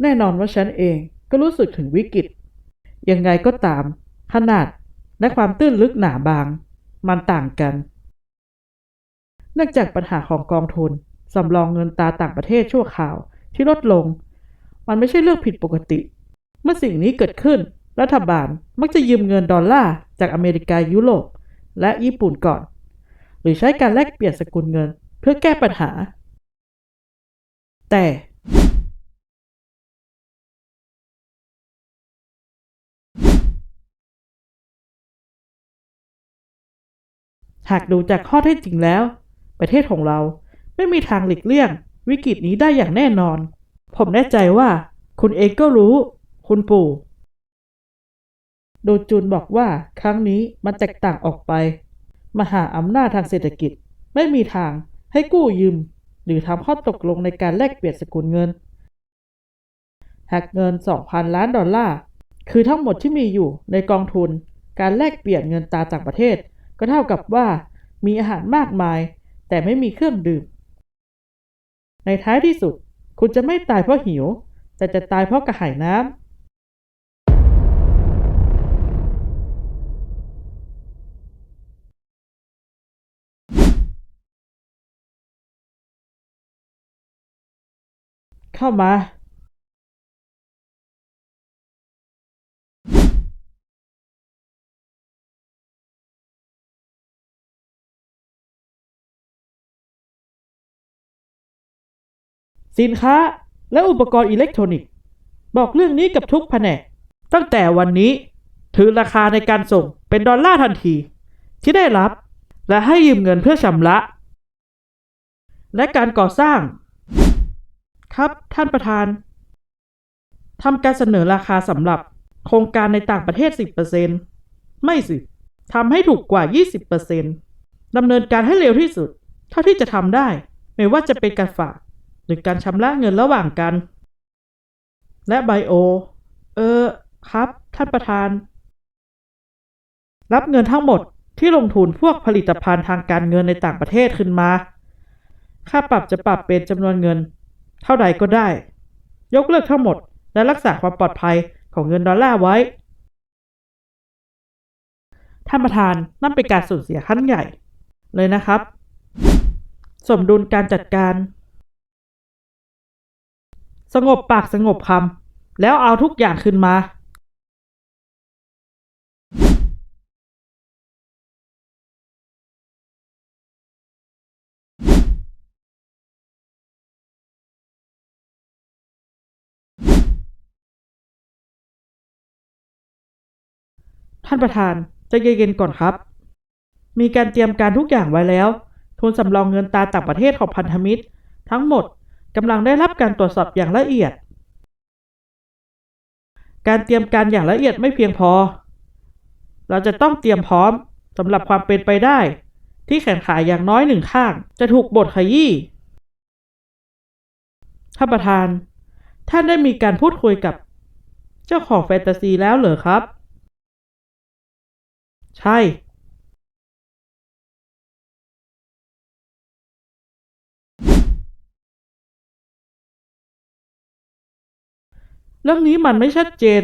แน่นอนว่าฉันเองก็รู้สึกถึงวิกฤต ยังไงก็ตาม ขนาดและความตื้นลึกหนาบาง มันต่างกัน เนื่องจากปัญหาของกองทุนสำรองเงินตราต่างประเทศชั่วคราวที่ลดลง มันไม่ใช่เรื่องผิดปกติ เมื่อสิ่งนี้เกิดขึ้น รัฐบาลมักจะยืมเงินดอลลาร์จากอเมริกายุโรปและญี่ปุ่นก่อน หรือใช้การแลกเปลี่ยนสกุลเงินเพื่อแก้ปัญหา แต่ หากดูจากข้อเท็จจริงแล้ว ประเทศของเราไม่มีทางหลีกเลี่ยง วิกฤตนี้ได้อย่างแน่นอน ผมแน่ใจว่า คุณเองก็รู้ คุณปู่ โดจุนบอกว่าครั้งนี้มันแตกต่างออกไป มหาอำนาจทางเศรษฐกิจไม่มีทางให้กู้ยืม หรือทำข้อตกลงในการแลกเปลี่ยนสกุลเงิน หากเงิน 2,000 ล้านดอลลาร์คือทั้งหมดที่มีอยู่ในกองทุนการแลกเปลี่ยนเงินตราต่างประเทศ ก็เท่ากับว่ามีอาหารมากมาย แต่ไม่มีเครื่องดื่ม ในท้ายที่สุด คุณจะไม่ตายเพราะหิว แต่จะตายเพราะกระหายน้ำเข้ามา สินค้าและอุปกรณ์อิเล็กทรอนิกส์ บอกเรื่องนี้กับทุกแผนก ตั้งแต่วันนี้ถือราคาในการส่งเป็นดอลลาร์ทันที ที่ได้รับ และให้ยืมเงินเพื่อชำระ และการก่อสร้าง ครับท่านประธานทำการเสนอราคาสำหรับโครงการในต่างประเทศ 10%ไม่สิทำให้ถูกกว่า 20%ดำเนินการให้เร็วที่สุด เท่าที่จะทำได้ ไม่ว่าจะเป็นการฝาก หรือการชำระเงินระหว่างกัน และไบโอ เออ ครับ ท่านประธาน รับเงินทั้งหมดที่ลงทุนพวกผลิตภัณฑ์ทางการเงินในต่างประเทศขึ้นมา ค่าปรับจะปรับเป็นจำนวนเงิน เท่าใดก็ได้ ยกเลิกทั้งหมด และรักษาความปลอดภัยของเงินดอลลาร์ไว้ ท่านประธานนั่นเป็นการสูญเสียขั้นใหญ่เลยนะครับ สมดุลการจัดการ สงบปากสงบคำแล้วเอาทุกอย่างขึ้นมา ท่านประธานใจะเย็นๆก่อนครับ มีการเตรียมการทุกอย่างไว้แล้ว ทุนสำรองเงินตาต่างประเทศของพันธมิตร ทั้งหมด กำลังได้รับการตรวจสอบอย่างละเอียด การเตรียมการอย่างละเอียดไม่เพียงพอ เราจะต้องเตรียมพร้อมสำหรับความเป็นไปได้ ที่แขนขาอย่างน้อยหนึ่งข้าง จะถูกบดขยี้ท่านประธาน ท่านได้มีการพูดคุยกับ เจ้าของแฟนตาซีแล้วเหรอครับ ใช่ เรื่องนี้มันไม่ชัดเจน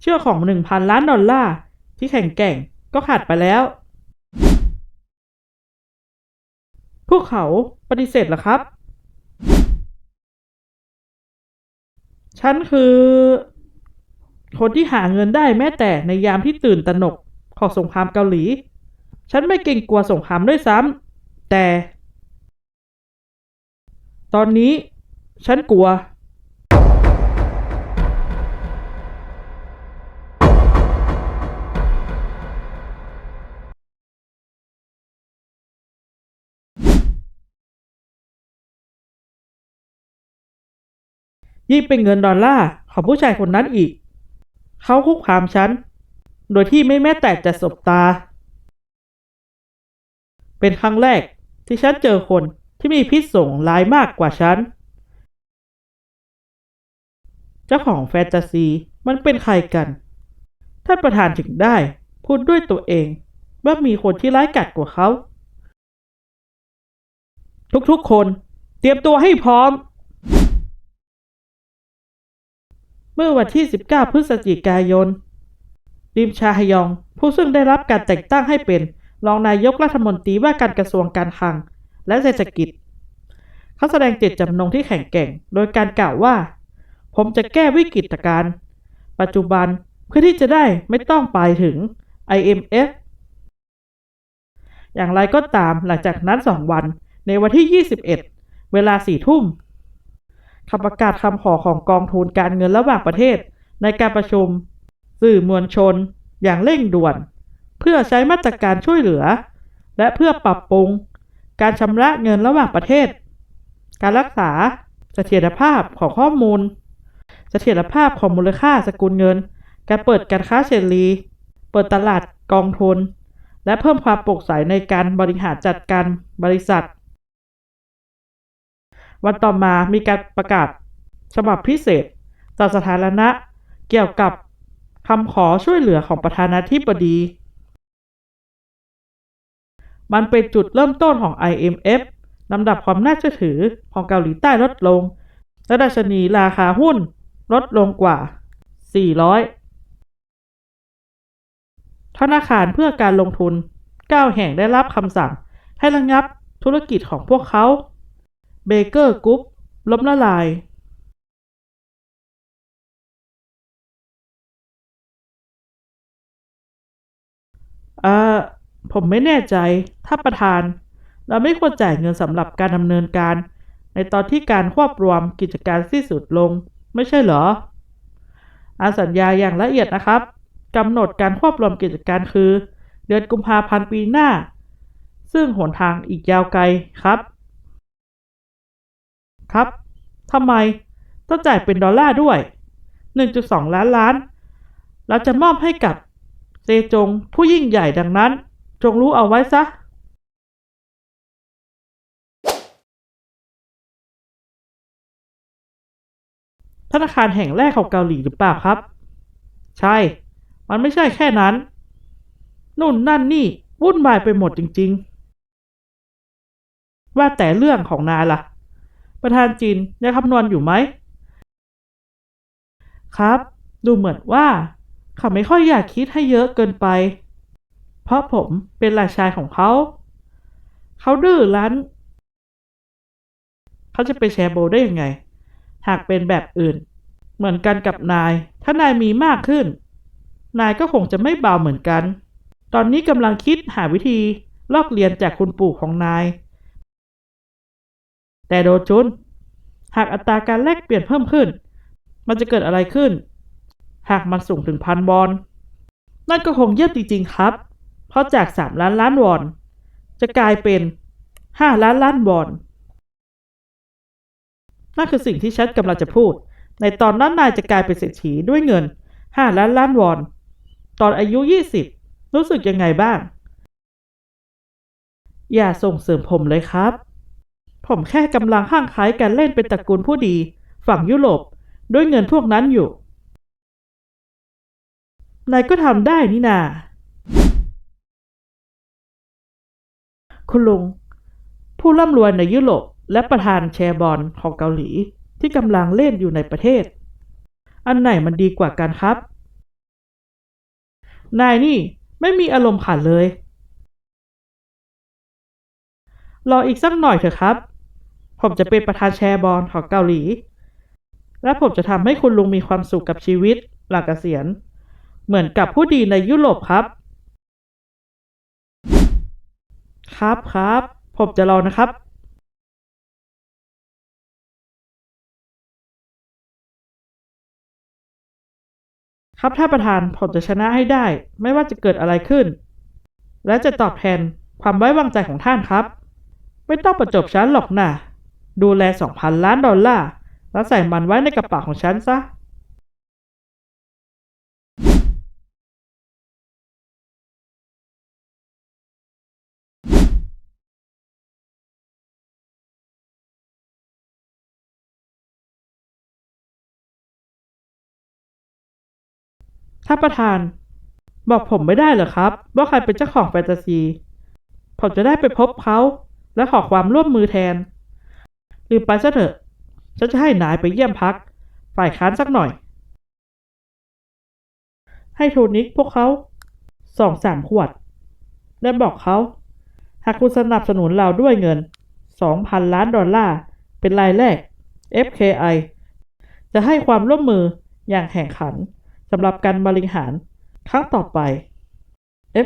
เชื่อกของหนึ่งพันล้านดอลลาร์ที่แข็งแก่งก็ขาดไปแล้ว พวกเขาปฏิเสธเหรอครับ ฉันคือ คนที่หาเงินได้แม้แต่ในยามที่ตื่นตระหนกของสงครามเกาหลี ฉันไม่เกรงกลัวสงครามด้วยซ้ำแต่ ตอนนี้ฉันกลัว ยิ่งเป็นเงินดอลลาร์ของผู้ชายคนนั้นอีก เขาคุกคามฉัน โดยที่ไม่แม้แต่จะสบตา เป็นครั้งแรกที่ฉันเจอคนที่มีพิษส่งร้ายมากกว่าฉัน เจ้าของแฟนตาซีมันเป็นใครกัน ท่านประธานถึงได้ พูดด้วยตัวเอง ว่ามีคนที่ร้ายกาจกว่าเขา ทุกๆคน เตรียมตัวให้พร้อม มื่อวันที่ 19 พฤศจิกายน ริมชาฮยอง ผู้ซึ่งได้รับการแต่งตั้งให้เป็นรองนายกรัฐมนตรีว่าการกระทรวงการคลัง และเศรษฐกิจ เขาแสดงเจตจำนงที่แข็งแกร่ง โดยการกล่าวว่า ผมจะแก้วิกฤตการณ์ปัจจุบันเพื่อที่จะได้ไม่ต้องไปถึง IMF อย่างไรก็ตามหลังจากนั้นสองวันในวันที่ 21 เวลาสี่ทุ่ม คำประกาศคำขอของกองทุนการเงินระหว่างประเทศ ในการประชุม สื่อมวลชน อย่างเร่งด่วน เพื่อใช้มาตรการช่วยเหลือ และเพื่อปรับปรุง การชำระเงินระหว่างประเทศ การรักษาเสถียรภาพของข้อมูล เสถียรภาพของมูลค่าสกุลเงิน การเปิดการค้าเสรี เปิดตลาดกองทุน และเพิ่มความโปร่งใสในการบริหารจัดการบริษัท วันต่อมามีการประกาศฉบับพิเศษต่อสาธารณะเกี่ยวกับคำขอช่วยเหลือของประธานาธิบดี มันเป็นจุดเริ่มต้นของ IMF ลำดับความน่าเชื่อถือของเกาหลีใต้ลดลง และดัชนีราคาหุ้นลดลงกว่า 400 ธนาคารเพื่อการลงทุน 9 แห่งได้รับคำสั่งให้ระงับธุรกิจของพวกเขา เบเกอร์กรุ๊ปล้มละลายอ่อผมไม่แน่ใจ ถ้าประธาน เราไม่ควรจ่ายเงินสำหรับการดำเนินการ ในตอนที่การควบรวมกิจการสิ้นสุดลง ไม่ใช่เหรอ อาสัญญาอย่างละเอียดนะครับกำหนดการควบรวมกิจการคือ เดือนกุมภาพันธ์ปีหน้า ซึ่งหนทางอีกยาวไกลครับ ครับทำไมต้องจ่ายเป็นดอลลาร์ด้วย 1.2 ล้านล้าน เราจะมอบให้กับเซจงผู้ยิ่งใหญ่ดังนั้น จงรู้เอาไว้ซะธนาคารแห่งแรกของเกาหลีหรือเปล่าครับ ใช่ มันไม่ใช่แค่นั้น นู่นนั่นนี่ วุ่นวายไปหมดจริง ๆ ว่าแต่เรื่องของนายล่ะ ประธานจีนยังคำนวณอยู่ไหม ครับ ดูเหมือนว่าเขาไม่ค่อยอยากคิดให้เยอะเกินไป เพราะผมเป็นราชายของเขา เขาดื้อรั้น เขาจะไปแชร์โบได้ยังไง หากเป็นแบบอื่น เหมือนกันกับนาย ถ้านายมีมากขึ้น นายก็คงจะไม่เบาเหมือนกัน ตอนนี้กำลังคิดหาวิธีลอกเรียนจากคุณปู่ของนาย แต่โดจุน หากอัตราการแลกเปลี่ยนเพิ่มขึ้น มันจะเกิดอะไรขึ้น หากมันสูงถึงพันวอน นั่นก็คงเยี่ยมจริงๆครับ เพราะจากสามล้านล้านวอน จะกลายเป็นห้าล้านล้านวอน นั่นคือสิ่งที่ฉันกำลังจะพูด ในตอนนั้นนายจะกลายเป็นเศรษฐีด้วยเงินห้าล้านล้านวอน ตอนอายุยี่สิบรู้สึกยังไงบ้างอย่าส่งเสริมผมเลยครับ ผมแค่กำลังห้างคล้ายการเล่นเป็นตระกูลผู้ดี ฝั่งยุโรปด้วยเงินพวกนั้นอยู่ นายก็ทำได้นี่นา คุณลุง ผู้ร่ำรวยในยุโรปและประธานแชร์บอลของเกาหลีที่กำลังเล่นอยู่ในประเทศ อันไหนมันดีกว่ากันครับ นายนี่ไม่มีอารมณ์ขันเลย รออีกสักหน่อยเถอะครับ ผมจะเป็นประธานแชร์บอลของเกาหลี และผมจะทำให้คุณลุงมีความสุขกับชีวิตหลังเกษียณ เหมือนกับผู้ดีในยุโรปครับ ครับครับ ผมจะรอนะครับครับท่านประธานผมจะชนะให้ได้ ไม่ว่าจะเกิดอะไรขึ้น และจะตอบแทนความไว้วางใจของท่านครับ ไม่ต้องประจบฉันหรอกนะ ดูแลสองพันล้านดอลลาร์ แล้วใส่มันไว้ในกระเป๋าของฉันซะท่านประธาน บอกผมไม่ได้เหรอครับ ว่าใครเป็นเจ้าของแฟนตาซี ผมจะได้ไปพบเขาและขอความร่วมมือแทน ลืมไปซะเถอะ ฉันจะให้นายไปเยี่ยมพัก ฝ่ายค้านสักหน่อย ให้โทนิกพวกเขาสองสามขวด และบอกเขา หากคุณสนับสนุนเราด้วยเงิน 2,000 ล้านดอลลาร์ เป็นรายแรก FKI จะให้ความร่วมมืออย่างแข่งขันสำหรับการบริหารครั้งต่อไป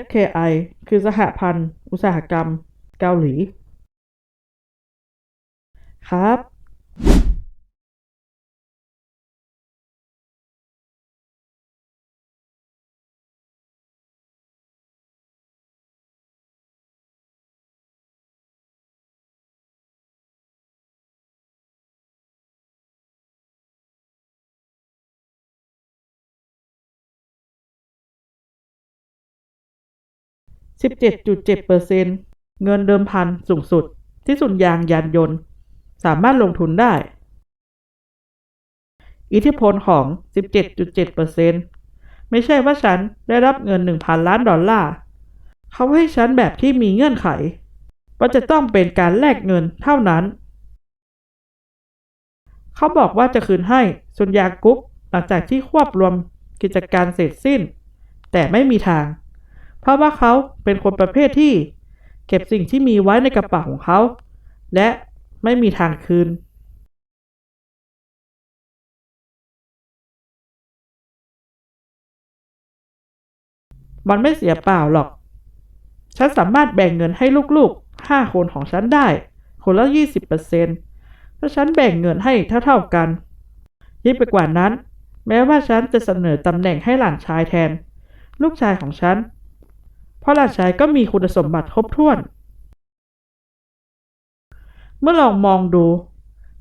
FKI คือสหพันธ์ อุตสาหกรรม เกาหลี ครับ17.7%เงินเดิมพันสูงสุด ที่สุนยางยานยนต์ สามารถลงทุนได้ อิทธิพลของ 17.7%ไม่ใช่ว่าฉันได้รับเงิน 1,000 ล้านดอลลาร์ เขาให้ฉันแบบที่มีเงื่อนไข ว่าจะต้องเป็นการแลกเงินเท่านั้น เขาบอกว่าจะคืนให้สุนยางกรุ๊ปหลังจากที่ควบรวมกิจการเสร็จสิ้น แต่ไม่มีทาง เพราะว่าเขาเป็นคนประเภทที่ เก็บสิ่งที่มีไว้ในกระเป๋าของเขา และ ไม่มีทางคืนมันไม่เสียเปล่าหรอก ฉันสามารถแบ่งเงินให้ลูกๆ ห้าคนของฉันได้ คนละยี่สิบเปอร์เซ็นต์ถ้าฉันแบ่งเงินให้เท่าๆกัน ยิ่งไปกว่านั้น แม้ว่าฉันจะเสนอตำแหน่งให้หลานชายแทน ลูกชายของฉัน เพราะหลานชายก็มีคุณสมบัติครบถ้วน เมื่อลองมองดู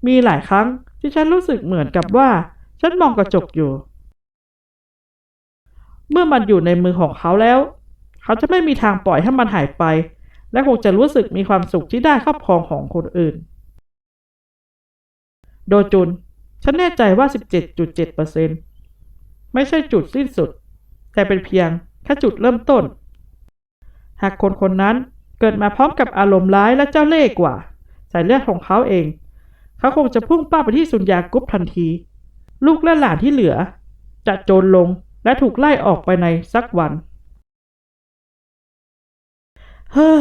มีหลายครั้งที่ฉันรู้สึกเหมือนกับว่า ฉันมองกระจกอยู่ เมื่อมันอยู่ในมือของเขาแล้ว เขาจะไม่มีทางปล่อยให้มันหายไป และคงจะรู้สึกมีความสุขที่ได้ครอบครองของคนอื่น โดจุน ฉันแน่ใจว่า 17.7%ไม่ใช่จุดสิ้นสุด แต่เป็นเพียงแค่จุดเริ่มต้น หากคนคนนั้นเกิดมาพร้อมกับอารมณ์ร้ายและเจ้าเล่ห์กว่า สายเลือดของเขาเอง เขาคงจะพุ่งเป้าไปที่สุญญากรุ๊ปทันที ลูกและหลานที่เหลือ จะโจรลงและถูกไล่ออกไปในสักวัน เฮ้อ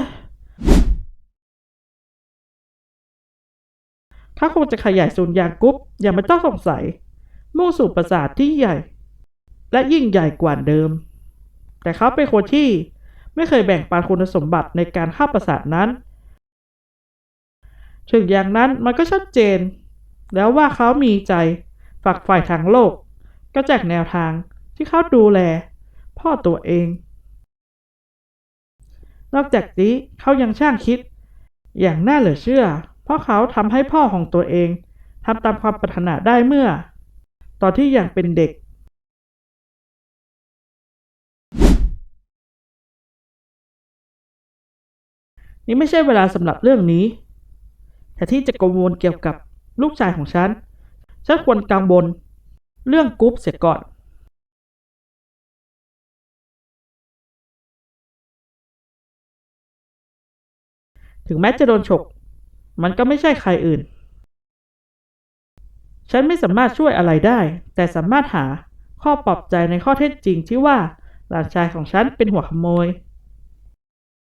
เขาคงจะขยายศูนยางกรุ๊ปอย่างไม่ต้องสงสัย มุ่งสู่ปราสาทที่ใหญ่ และยิ่งใหญ่กว่าเดิม แต่เขาเป็นคนที่ไม่เคยแบ่งปันคุณสมบัติในการเข้าปราสาทนั้น ถึงอย่างนั้นมันก็ชัดเจน แล้วว่าเขามีใจฝักใฝ่ทางโลก ก็แจกแนวทางที่เขาดูแล พ่อตัวเอง นอกจากนี้เขายังช่างคิด อย่างน่าเหลือเชื่อ เพราะเขาทำให้พ่อของตัวเองทำตามความปรารถนาได้เมื่อ ตอนที่ยังเป็นเด็กนี่ไม่ใช่เวลาสำหรับเรื่องนี้ แต่ที่จะกังวลเกี่ยวกับลูกชายของฉัน ฉันควรกังวลเรื่องกรุ๊ปเสียก่อน ถึงแม้จะโดนฉก มันก็ไม่ใช่ใครอื่น ฉันไม่สามารถช่วยอะไรได้ แต่สามารถหาข้อปลอบใจในข้อเท็จจริงที่ว่าหลานชายของฉันเป็นหัวขโมย